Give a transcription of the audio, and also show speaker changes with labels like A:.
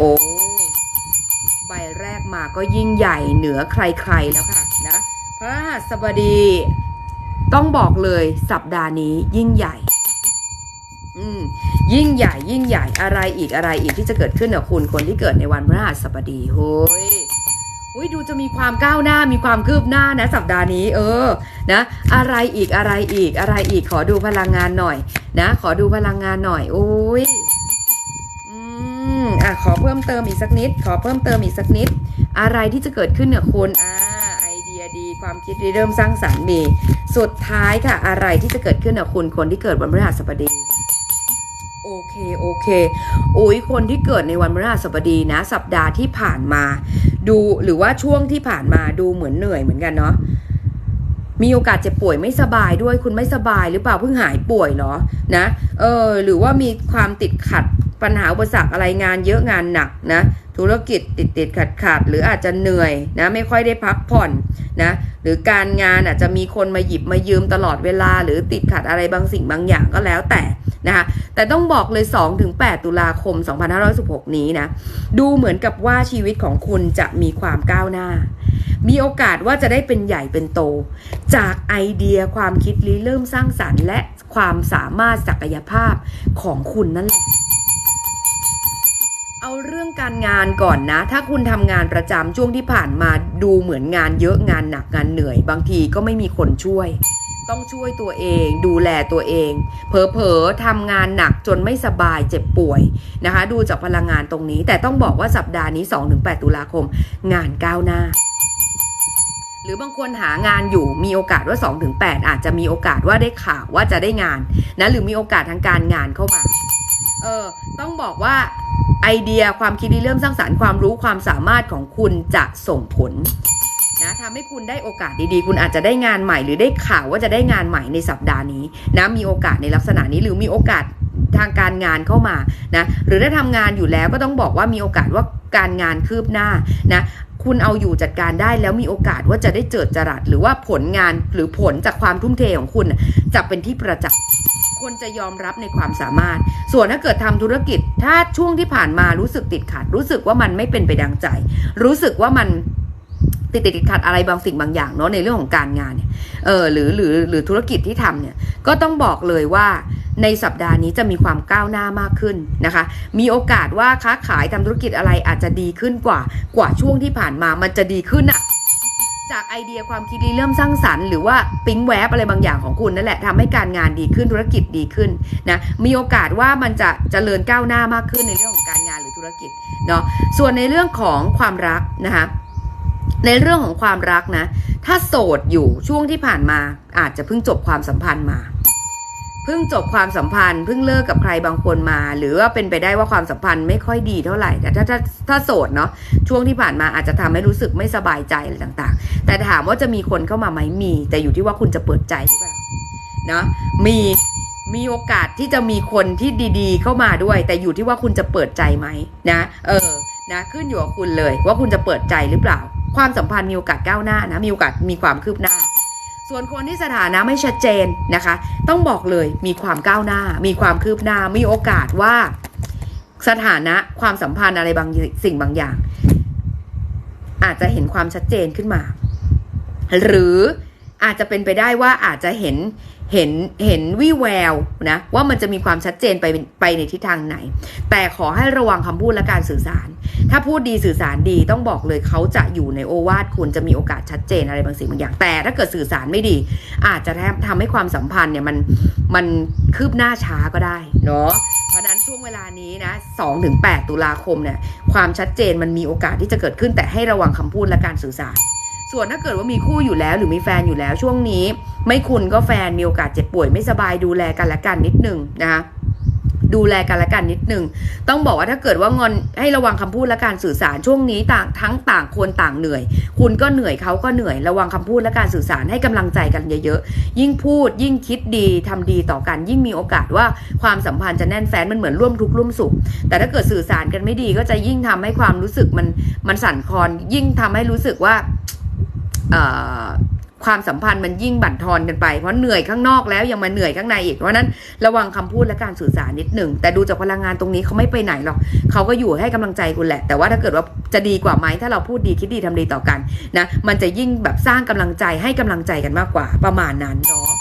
A: โอ้ใบแรกมาก็ยิ่งใหญ่เหนือใครๆแล้วค่ะนะพระหัสบดี ต้องบอกเลยสัปดาห์นี้ยิ่งใหญ่ อืมยิ่งใหญ่ยิ่งใหญ่อะไรอีกอะไรอีกที่จะเกิดขึ้นกับคุณคนที่เกิดในวันพฤหัสบดีโฮ้ยอุ้ยดูจะมีความก้าวหน้ามีความคืบหน้านะ สัปดาห์นี้ เออนะอะไรอีกอะไรอีกอะไรอีกขอดูพลังงานหน่อย นะ ขอดูพลังงานหน่อยโอ้ย มอะขอเพิ่มเติมอีกสักนิด ขอเพิ่มเติมอีกสักนิด อะไรที่จะเกิดขึ้นกับคุณอ่าไอเดียดีความคิดเริ่มสร้างสรรค์ดีสุดท้ายค่ะ อะไรที่จะเกิดขึ้นกับคุณคนที่เกิดวันพฤหัสบดีโอเค โอเคโอ้ยคนที่เกิดในวันพฤหัสบดีนะ สัปดาห์ที่ผ่านมา ดูหรือว่าช่วงที่ผ่านมาดูเหมือนเหนื่อยเหมือนกันเนาะมีโอกาสเจ็บป่วยไม่สบายด้วยคุณไม่สบายหรือเปล่าเพิ่งหายป่วยเหรอนะเออหรือว่ามีความติดขัด ปัญหาอุปสรรคอะไรงานเยอะงานหนักนะธุรกิจติดติดขัดขัดหรืออาจจะเหนื่อยนะไม่ค่อยได้พักผ่อนนะหรือการงานอาจจะมีคนมาหยิบมายืมตลอดเวลา หรือติดขัดอะไรบางสิ่งบางอย่างก็แล้วแต่นะคะแต่ต้องบอกเลย 2-8 ตุลาคม 2516 นี้นะดูเหมือนกับว่าชีวิตของคุณจะมีความก้าวหน้า มีโอกาสว่าจะได้เป็นใหญ่เป็นโต จากไอเดียความคิดริเริ่มสร้างสรรค์ และความสามารถศักยภาพของคุณนั่นแหละ เอาเรื่องการงานก่อนนะ ถ้าคุณทำงานประจำช่วงที่ผ่านมาดูเหมือนงานเยอะงานหนักงานเหนื่อย บางทีก็ไม่มีคนช่วย ต้องช่วยตัวเอง ดูแลตัวเอง เผลอๆทำงานหนักจนไม่สบายเจ็บป่วยนะคะ ดูจากพลังงานตรงนี้ แต่ต้องบอกว่าสัปดาห์นี้ 2-8 ตุลาคม งานก้าวหน้าหรือบางคนหางานอยู่มีโอกาสว่า 2-8 อาจจะมีโอกาสว่าได้ข่าวว่าจะได้งานนะหรือมีโอกาสทางการงานเข้ามา เออต้องบอกว่าไอเดียความคิดที่เริ่มสร้างสารรค์ความรู้ความสามารถของคุณจะส่งผลนะทำให้คุณได้โอกาสดีๆ คุณอาจจะได้งานใหม่ หรือได้ข่าวว่าจะได้งานใหม่ในสัปดาห์นี้นะมีโอกาสในลักษณะนี้หรือมีโอกาสทางการงานเข้ามานะหรือถ้าทำงานอยู่แล้วก็ต้องบอกว่ามีโอกาสว่าการงานคืบหน้านะคุณเอาอยู่จัดการได้แล้วมีโอกาสว่าจะได้เจิดจรัสหรือว่าผลงานหรือผลจากความทุ่มเทของคุณจะเป็นที่ประจักษ์ คนจะยอมรับในความสามารถ ส่วนถ้าเกิดทำธุรกิจ ถ้าช่วงที่ผ่านมารู้สึกติดขัด รู้สึกว่ามันไม่เป็นไปดังใจ รู้สึกว่ามันติดติดขัดอะไรบางสิ่งบางอย่างเนาะในเรื่องของการงานเนี่ย เออหรือหรือหรือธุรกิจที่ทำเนี่ย ก็ต้องบอกเลยว่าในสัปดาห์นี้จะมีความก้าวหน้ามากขึ้นนะคะ มีโอกาสว่าค้าขายทำธุรกิจอะไรอาจจะดีขึ้นกว่ากว่าช่วงที่ผ่านมา มันจะดีขึ้นอะ จากไอเดียความคิดริเริ่มสร้างสรรค์หรือว่าปิ๊งแวบอะไรบางอย่างของคุณนั่นแหละทำให้การงานดีขึ้นธุรกิจดีขึ้นนะมีโอกาสว่ามันจะเจริญก้าวหน้ามากขึ้นในเรื่องของการงานหรือธุรกิจเนาะส่วนในเรื่องของความรักนะคะในเรื่องของความรักนะ ถ้าโสดอยู่ช่วงที่ผ่านมาอาจจะเพิ่งจบความสัมพันธ์มา เพิ่งจบความสัมพันธ์เพิ่งเลิกกับใครบางคนมา หรือว่าเป็นไปได้ว่าความสัมพันธ์ไม่ค่อยดีเท่าไหร่แต่ถ้าถ้าถ้าโสดเนาะช่วงที่ผ่านมาอาจจะทำให้รู้สึกไม่สบายใจอะไรต่างๆ แต่ถามว่าจะมีคนเข้ามาไหมมี แต่อยู่ที่ว่าคุณจะเปิดใจหรือเปล่าเนาะมีมีโอกาสที่จะมีคนที่ดีๆ เข้ามาด้วย แต่อยู่ที่ว่าคุณจะเปิดใจไหมนะเออนะขึ้นอยู่กับคุณเลย ว่าคุณจะเปิดใจหรือเปล่า ความสัมพันธ์มีโอกาสก้าวหน้านะมีโอกาสมีความคืบหน้า ส่วนคนที่สถานะไม่ชัดเจนนะคะ ต้องบอกเลยมีความก้าวหน้า มีความคืบหน้ามีโอกาสว่า สถานะความสัมพันธ์อะไรบางสิ่งบางอย่าง อาจจะเห็นความชัดเจนขึ้นมา หรือ อาจจะเป็นไปได้ว่าอาจจะเห็นเห็นเห็นวิแววนะว่ามันจะมีความชัดเจนไปไปในทิศทางไหน แต่ขอให้ระวังคำพูดและการสื่อสาร ถ้าพูดดีสื่อสารดีต้องบอกเลยเขาจะอยู่ในโอวาทคุณจะมีโอกาสชัดเจนอะไรบางสิ่งบางอย่าง แต่ถ้าเกิดสื่อสารไม่ดี อาจจะทำให้ความสัมพันธ์เนี่ยมันมันคืบหน้าช้าก็ได้เนาะเพราะฉะนั้นช่วงเวลานี้นะ2-8 ตุลาคมเนี่ยความชัดเจนมันมีโอกาสที่จะเกิดขึ้นแต่ให้ระวังคำพูดและการสื่อสาร ส่วนถ้าเกิดว่ามีคู่อยู่แล้ว หรือมีแฟนอยู่แล้วช่วงนี้ ไม่คุณก็แฟนมีโอกาสเจ็บป่วยไม่สบายดูแลกันและกันนิดหนึ่งนะคะดูแลกันละกันนิดหนึ่ง ต้องบอกว่าถ้าเกิดว่างอนให้ระวังคำพูดและการสื่อสารช่วงนี้ต่างทั้งต่างคนต่างเหนื่อย คุณก็เหนื่อยเขาก็เหนื่อย ระวังคำพูดและการสื่อสารให้กำลังใจกันเยอะๆ ยิ่งพูดยิ่งคิดดีทำดีต่อกัน ยิ่งมีโอกาสว่าความสัมพันธ์จะแน่นแฟ้นมันเหมือนร่วมทุกข์ร่วมสุข แต่ถ้าเกิดสื่อสารกันไม่ดีก็จะยิ่งทำให้ความรู้สึกมันมันสั่นคลอนยิ่งทำให้รู้สึกว่า ความสัมพันธ์มันยิ่งบั่นทอนกันไปเพราะเหนื่อยข้างนอกแล้วยังมาเหนื่อยข้างในอีกเพราะนั้นระวังคำพูดและการสื่อสารนิดหนึ่งแต่ดูจากพลังงานตรงนี้เขาไม่ไปไหนหรอกเขาก็อยู่ให้กำลังใจคุณแหละ แต่ว่าถ้าเกิดว่าจะดีกว่าไหมถ้าเราพูดดีคิดดีทำดีต่อกันนะมันจะยิ่งแบบสร้างกำลังใจให้กำลังใจกันมากกว่าประมาณนั้นเนาะ